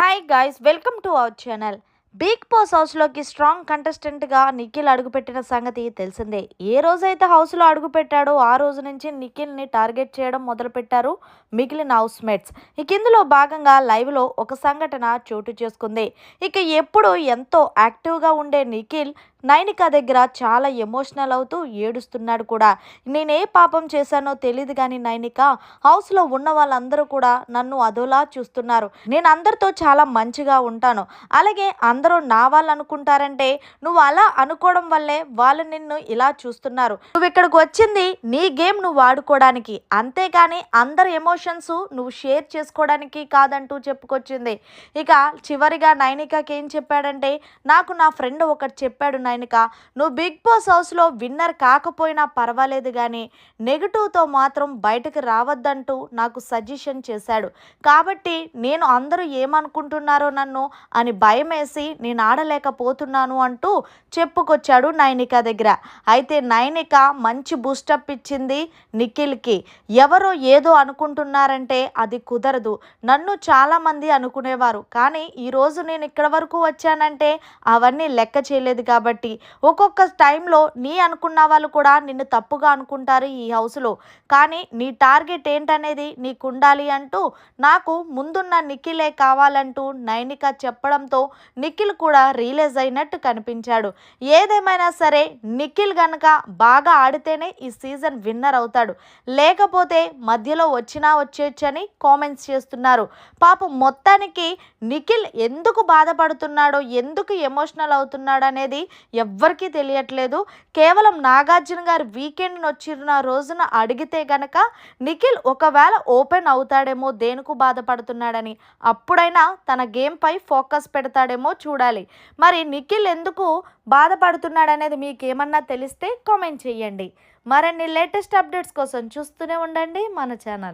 Hi guys welcome to our channel big boss హౌస్లోకి strong కంటెస్టెంట్గా నిఖిల్ అడుగుపెట్టిన సంగతి తెలిసిందే. ఏ రోజైతే హౌస్లో అడుగుపెట్టాడో ఆ రోజు నుంచి నిఖిల్ని టార్గెట్ చేయడం మొదలుపెట్టారు మిగిలిన హౌస్మేట్స్ ఇక ఇందులో భాగంగా లైవ్లో ఒక సంఘటన చోటు చేసుకుంది. ఇక ఎప్పుడు ఎంతో యాక్టివ్గా ఉండే నిఖిల్ నైనిక దగ్గర చాలా ఎమోషనల్ అవుతూ ఏడుస్తున్నాడు కూడా. నేనే పాపం చేశానో తెలియదు కానీ నైనిక హౌస్లో ఉన్న వాళ్ళందరూ కూడా నన్ను అదోలా చూస్తున్నారు. నేను అందరితో చాలా మంచిగా ఉంటాను. అలాగే అందరూ నా వాళ్ళు అనుకుంటారంటే నువ్వు అలా అనుకోవడం వల్లే వాళ్ళు నిన్ను ఇలా చూస్తున్నారు. నువ్వు ఇక్కడికి వచ్చింది నీ గేమ్ నువ్వు ఆడుకోవడానికి. అంతేగాని అందరి ఎమోషన్స్ నువ్వు షేర్ చేసుకోవడానికి కాదంటూ చెప్పుకొచ్చింది. ఇక చివరిగా నైనికకి ఏం చెప్పాడంటే నాకు నా ఫ్రెండ్ ఒకటి చెప్పాడు నయనిక నువ్వు బిగ్ బాస్ హౌస్లో విన్నర్ కాకపోయినా పర్వాలేదు కానీ నెగిటివ్తో మాత్రం బయటకు రావద్దంటూ నాకు సజెషన్ చేశాడు. కాబట్టి నేను అందరూ ఏమనుకుంటున్నారో నన్ను అని భయమేసి నేను ఆడలేకపోతున్నాను అంటూ చెప్పుకొచ్చాడు నైనిక దగ్గర. అయితే నైనిక మంచి బూస్టప్ ఇచ్చింది నిఖిల్కి. ఎవరో ఏదో అనుకుంటున్నారంటే అది కుదరదు. నన్ను చాలామంది అనుకునేవారు. కానీ ఈరోజు నేను ఇక్కడ వరకు వచ్చానంటే అవన్నీ లెక్క చేయలేదు కాబట్టి ఒక్కొక్క టైంలో నీ అనుకున్న వాళ్ళు కూడా నిన్ను తప్పుగా అనుకుంటారు ఈ హౌస్లో. కానీ నీ టార్గెట్ ఏంటనేది నీకు ఉండాలి అంటూ నాకు ముందున్న నిఖిలే కావాలంటూ నైనిక చెప్పడంతో నిఖిల్ కూడా రియలైజ్ అయినట్టు కనిపించాడు. ఏదేమైనా సరే నిఖిల్ గనక బాగా ఆడితేనే ఈ సీజన్ విన్నర్ అవుతాడు. లేకపోతే మధ్యలో వచ్చినా వచ్చేయచ్చని కామెంట్స్ చేస్తున్నారు. పాపం మొత్తానికి నిఖిల్ ఎందుకు బాధపడుతున్నాడో ఎందుకు ఎమోషనల్ అవుతున్నాడు అనేది ఎవ్వరికీ తెలియట్లేదు. కేవలం నాగార్జున గారు వీకెండ్ వచ్చిన రోజున అడిగితే గనక నిఖిల్ ఒకవేళ ఓపెన్ అవుతాడేమో దేనికి బాధపడుతున్నాడని అప్పుడైనా తన గేమ్పై ఫోకస్ పెడతాడేమో చూడాలి. మరి నిఖిల్ ఎందుకు బాధపడుతున్నాడనేది మీకు ఏమన్నా తెలిస్తే కామెంట్ చేయండి. మరిన్ని లేటెస్ట్ అప్డేట్స్ కోసం చూస్తూనే ఉండండి మన ఛానల్.